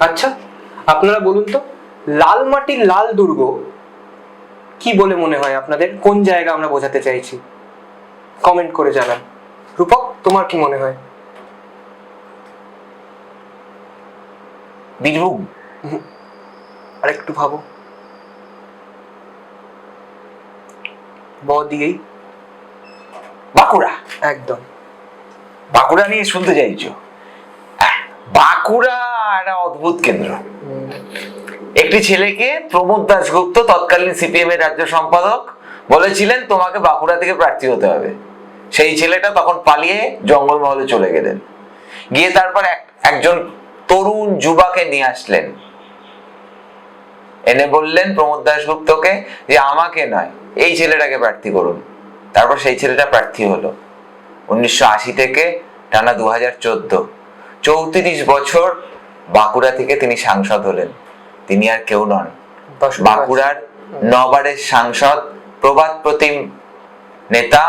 আচ্ছা আপনারা বলুন তো লাল মাটির লাল দুর্গ কি বলে মনে হয় আপনাদের? কোন জায়গা আমরা বোঝাতে চাইছি? কমেন্ট করে জানান। রূপক তোমার কি মনে হয়? বীরভূম। আর একটু ভাবো। ব দিয়েই। বাঁকুড়া। একদম। বাঁকুড়া নিয়ে শুনতে চাইছো? বাঁকুড়া একটা অদ্ভুত কেন্দ্র। একটি ছেলেকে প্রমোদ দাশগুপ্ত তৎকালীন সিপিএম এর রাজ্য সম্পাদক বলেছিলেন, তোমাকে বাঁকুড়া থেকে প্রার্থী হতে হবে। সেই ছেলেটা তখন পালিয়ে জঙ্গলমহলে চলে গেলেন। গিয়ে তারপর একজন তরুণ যুবাকে নিয়ে আসলেন। এনে বললেন প্রমোদ দাশগুপ্তকে যে, আমাকে নয়, এই ছেলেটাকে প্রার্থী করুন। তারপর সেই ছেলেটা প্রার্থী হলো। উনিশশো আশি থেকে টানা দু হাজার চৌত্রিশ বছর বাঁকুড়া থেকে তিনি সাংসদ হলেন। তিনি আর কেউ নন। বাঁকুড়ার নবারের সাংসদ প্রবাদ প্রতিম নেতা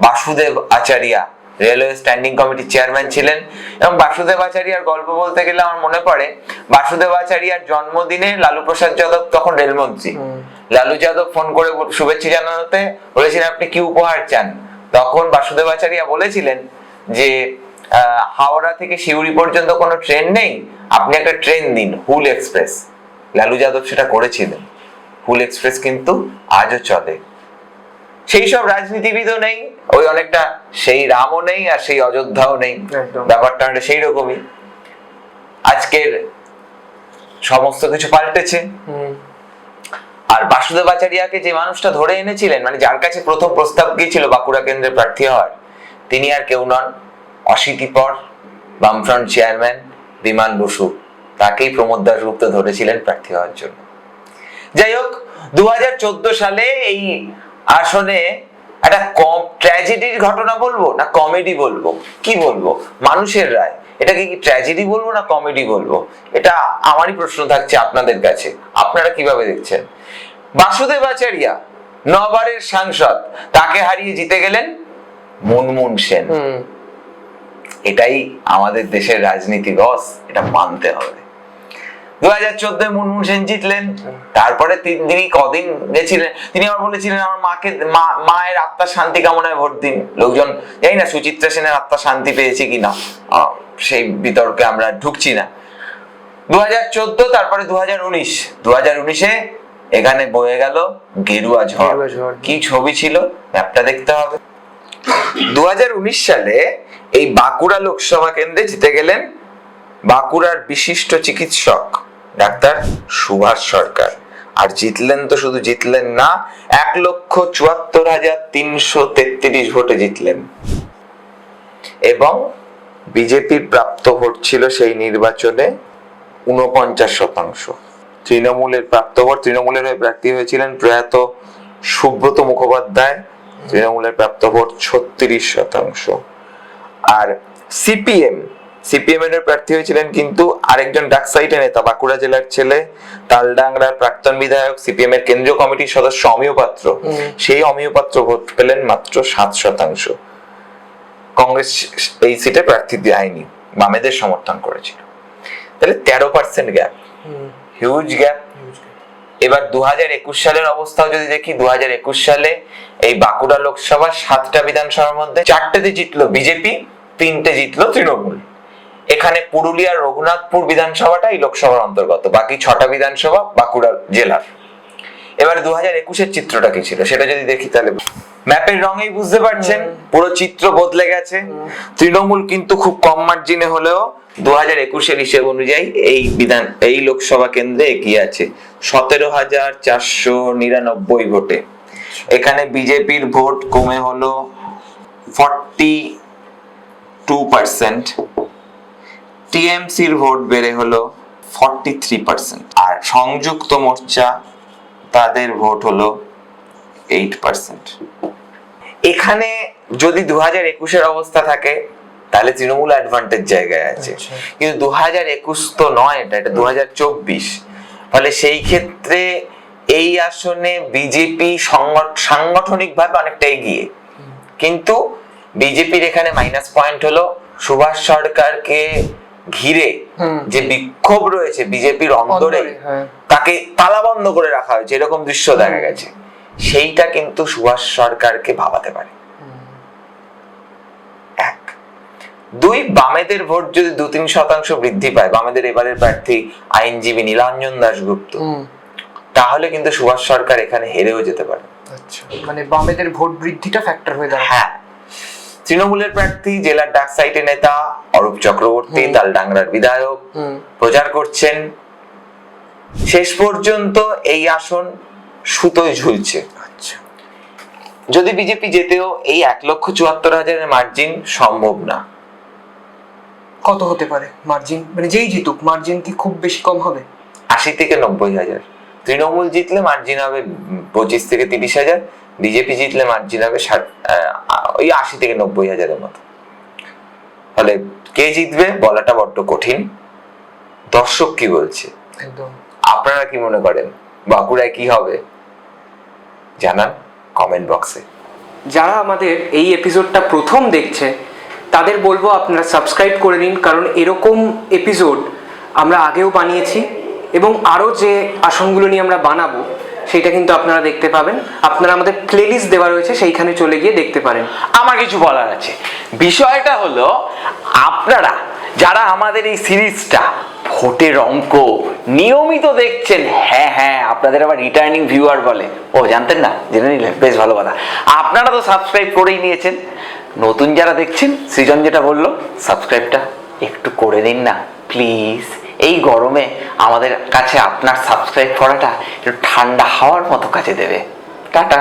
বাসুদেব আচারিয়া রেলওয়ে স্ট্যান্ডিং কমিটির চেয়ারম্যান ছিলেন এবং বাসুদেব আচারিয়ার গল্প বলতে গেলে আমার মনে পড়ে বাসুদেব আচারিয়ার জন্মদিনে লালু প্রসাদ যাদব তখন রেলমন্ত্রী। লালু যাদব ফোন করে শুভেচ্ছা জানাতে বলেছিলেন আপনি কি উপহার চান? তখন বাসুদেব আচারিয়া বলেছিলেন যে হাওড়া থেকে সিউড়ি পর্যন্ত কোনো ট্রেন নেই? আপনি একটা ট্রেন দিন হুল এক্সপ্রেস। লালু যাদব সেটা করেছিলেন। হুল এক্সপ্রেস কিন্তু আজও চলে। সেই সব রাজনীতিবিদও নেই ওই অনেকটা সেই রামও নেই আর সেই অযোধ্যাও নেই। ব্যাপারটা অনেকটা সেই রকমই। আজকের সমস্ত কিছু পাল্টেছে। আর বাসুদেব আচারিয়াকে যে মানুষটা ধরে এনেছিলেন মানে যার কাছে প্রথম প্রস্তাব গিয়েছিল বাঁকুড়া কেন্দ্রে প্রার্থী হওয়ার তিনি আর কেউ নন। অশীতিপর বামফ্রন্ট চেয়ারম্যান বিমান বসু। তাকেই প্রমোদ দাসগুপ্ত ধরেছিলেন প্রার্থী হওয়ার জন্য। যাই হোক দু হাজার চোদ্দ সালে এই আসনে একটা কম ট্র্যাজেডির ঘটনা বলব না কমেডি বলব? কি বলব? মানুষের রায়। এটাকে কি ট্র্যাজেডি বলব না কমেডি বলব? এটা আমারই প্রশ্ন থাকছে আপনাদের কাছে। আপনারা কীভাবে দেখছেন? বাসুদেব আচারিয়া, নবারের সাংসদ, তাকে হারিয়ে জিতে গেলেন মুনমুন সেন। এটাই আমাদের দেশের রাজনীতি বস। এটা মানতে হবে। দু হাজার চোদ্দয় মুনমুন সেন জিতলেন। তারপরে তিন কদিন গেছিলেন? তিনি আবার বলেছিলেন আমার মাকে মায়ের আত্মার শান্তি কামনায় ভোট দিন। লোকজন জানি না সুচিত্রা সেনের আত্মা শান্তি পেয়েছে কিনা সেই বিতর্কে আমরা ঢুকছি না। দু হাজার চোদ্দ তারপরে দু হাজার উনিশ। দু হাজার উনিশে এখানে বয়ে গেল গেরুয়া ঝড়। গেরুয়া ঝড়। কি ছবি ছিল? ম্যাপটা দেখতে হবে। দু হাজার উনিশ সালে এই বাঁকুড়া লোকসভা কেন্দ্রে জিতে গেলেন বাঁকুড়ার বিশিষ্ট চিকিৎসক ডাক্তার সুভাষ সরকার। আর জিতলেন তো শুধু জিতলেন না, এক লক্ষ চুয়াত্তর হাজার তিনশো তেত্রিশ ভোটে জিতলেন। এবং বিজেপির প্রাপ্ত ভোট ছিল সেই নির্বাচনে উনপঞ্চাশ শতাংশ। তৃণমূলের প্রাপ্ত ভোট, তৃণমূলের হয়ে প্রার্থী হয়েছিলেন প্রয়াত সুব্রত মুখোপাধ্যায়। তৃণমূলের প্রাপ্ত ভোট ছত্রিশ শতাংশ। আর সিপিএম সিপিএম এর প্রার্থী হয়েছিলেন কিন্তু আরেকজন ডাকসাইটের নেতা বাঁকুড়া জেলার ছেলে তালডাংরার প্রাক্তন বিধায়ক সিপিএম এর কেন্দ্রীয় কমিটির সদস্য অমিয় পাত্র। সেই অমিয় পাত্র ভোট পেলেন মাত্র সাত শতাংশ। কংগ্রেস এই সিটে প্রার্থী দেয়নি বামেদের সমর্থন করেছিল। তাহলে তেরো পার্সেন্ট গ্যাপ হিউজ গ্যাপ এবার দু হাজার একুশ সালের অবস্থাও যদি দেখি দু হাজার একুশ সালে এই বাঁকুড়া লোকসভা সাতটা বিধানসভার মধ্যে চারটেতে জিতলো বিজেপি, তিনটে জিতলো তৃণমূল। এখানে পুরুলিয়ার রঘুনাথপুর বিধানসভাটা এই লোকসভার অন্তর্গত, বাকি ছটা বিধানসভা বাঁকুড়া জেলার। এবারে দু হাজার একুশের চিত্রটা কি ছিল? সেটা যদি দেখি তাহলে ম্যাপের রঙেই বুঝতে পারছেন পুরো চিত্র বদলে গেছে। তৃণমূল কিন্তু খুব কম মার্জিনে হলেও দু হাজার একুশের হিসেব অনুযায়ী এই বিধান এই লোকসভা কেন্দ্রে এগিয়ে আছে। সতেরো হাজার চারশো নিরানব্বই ভোটে। এখানে বিজেপির ভোট কমে হলো ফর্টি টু পার্সেন্ট টিএমসির ভোট বেড়ে হলো ফর্টি থ্রি পার্সেন্ট আর সংযুক্ত মোর্চা তাদের ভোট হলো এইট পার্সেন্ট এখানে যদি দু হাজার একুশের অবস্থা থাকে তাহলে তৃণমূল অ্যাডভান্টেজ জায়গায় আছে। আচ্ছা। কিন্তু দু হাজার একুশ তো নয় এটা এটা দু হাজার চব্বিশ। ফলে সেই ক্ষেত্রে এই আসনে বিজেপি সাংগঠনিক ভাবে অনেকটা এগিয়ে। কিন্তু বিজেপির এখানে মাইনাস পয়েন্ট হলো সুভাষ সরকারকে ঘিরে যে বিক্ষোভ রয়েছে বিজেপির অন্তরে হ্যাঁ। তাকে তালাবন্ধ করে রাখা হয়েছে এরকম দৃশ্য দেখা গেছে। সেইটা কিন্তু সুভাষ সরকারকে ভাবাতে পারে। এক। দুই বামেদের ভোট যদি দু তিন শতাংশ বৃদ্ধি পায় বামেদের এবারের প্রার্থী আইনজীবী নীলাঞ্জন দাশগুপ্ত তাহলে কিন্তু সুভাষ সরকার এখানে হেরেও যেতে পারে। আচ্ছা মানে বামেদের ভোট বৃদ্ধিটা ফ্যাক্টর হয়ে দাঁড়ায় হ্যাঁ। তৃণমূলের প্রার্থী জেলার ডাক সাইটে নেতা অরূপ চক্রবর্তী তালডাংরার বিধায়ক প্রচার করছেন। শেষ পর্যন্ত এই আসন সুতোয় ঝুলছে। আচ্ছা। যদি বিজেপি যেতেও এই এক লক্ষ চুয়াত্তর হাজারের মার্জিন সম্ভব না। কত হতে পারে মার্জিন মানে যেই জিতুক মার্জিন কি খুব বেশি কম হবে? আশি থেকে নব্বই হাজার। তৃণমূল জিতলে মার্জিন হবে পঁচিশ থেকে তিরিশ হাজার বিজেপি জিতলে মার্জিন হবে ওই আশি থেকে নব্বই হাজারের মতো। ফলে কে জিতবে বলাটা বড্ড কঠিন। দর্শক কি বলছে? একদম। আপনারা কি মনে করেন? বাঁকুড়ায় কি হবে? জানান কমেন্ট বক্সে যারা আমাদের এই এপিসোডটা প্রথম দেখছে তাদের বলব আপনারা সাবস্ক্রাইব করে নিন কারণ এরকম এপিসোড আমরা আগেও বানিয়েছি এবং আরও যে আসনগুলো নিয়ে আমরা বানাবো সেটা কিন্তু আপনারা দেখতে পাবেন। আপনারা আমাদের প্লেলিস্ট দেওয়া রয়েছে, সেইখানে চলে গিয়ে দেখতে পারেন। আমার কিছু বলার আছে। বিষয়টা হলো, আপনারা যারা আমাদের এই সিরিজটা ভোটের অঙ্ক নিয়মিত দেখছেন হ্যাঁ হ্যাঁ আপনাদের আবার রিটার্নিং ভিউয়ার বলে। ও, জানতেন না? জেনে নিলেন? বেশ ভালো কথা। আপনারা তো সাবস্ক্রাইব করেই নিয়েছেন। নতুন যারা দেখছেন, সৃজন যেটা বলল সাবস্ক্রাইবটা একটু করে দিন না প্লিজ এই গরমে আমাদের কাছে আপনার সাবস্ক্রাইব করাটা একটু ঠান্ডা হাওয়ার মতো কাছে দেবে। টাটা।